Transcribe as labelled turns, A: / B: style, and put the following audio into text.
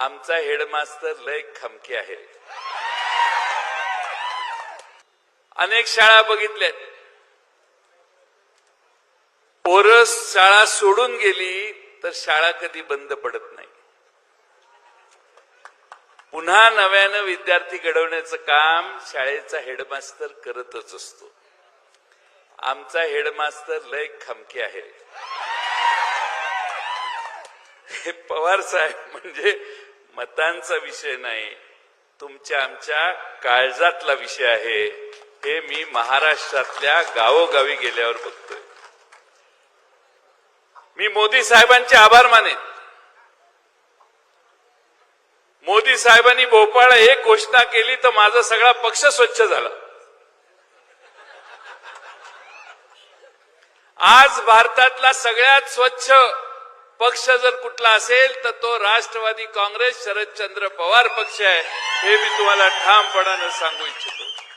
A: आमचा हेडमास्तर लय खमके आहे अनेक शाळा बघितल्यात. पोरं शाळा सोडून गेली तर शाळा कधी बंद पडत नाही. पुन्हा नव्यानं विद्यार्थी घडवण्याचं काम शाळेचा हेडमास्तर करतच असतो. आमचा हेडमास्तर लय खमके आहे. हे पवार साहेब म्हणजे मतांचा विषय नाही. तुमच्या आमच्या काळजातला विषय आहे. हे मी महाराष्ट्रातल्या गावोगावी गेल्यावर बघतोय. मी मोदी साहेबांचे आभार मानेन. मोदी साहेबांनी भोपाळ एक घोषणा केली तर माझा सगळा पक्ष स्वच्छ झाला. आज भारतातला सगळ्यात स्वच्छ पक्ष जर कुठला असेल तर तो राष्ट्रवादी काँग्रेस शरदचंद्र पवार पक्ष आहे. हे मी तुम्हाला ठामपणानं सांगू इच्छितो.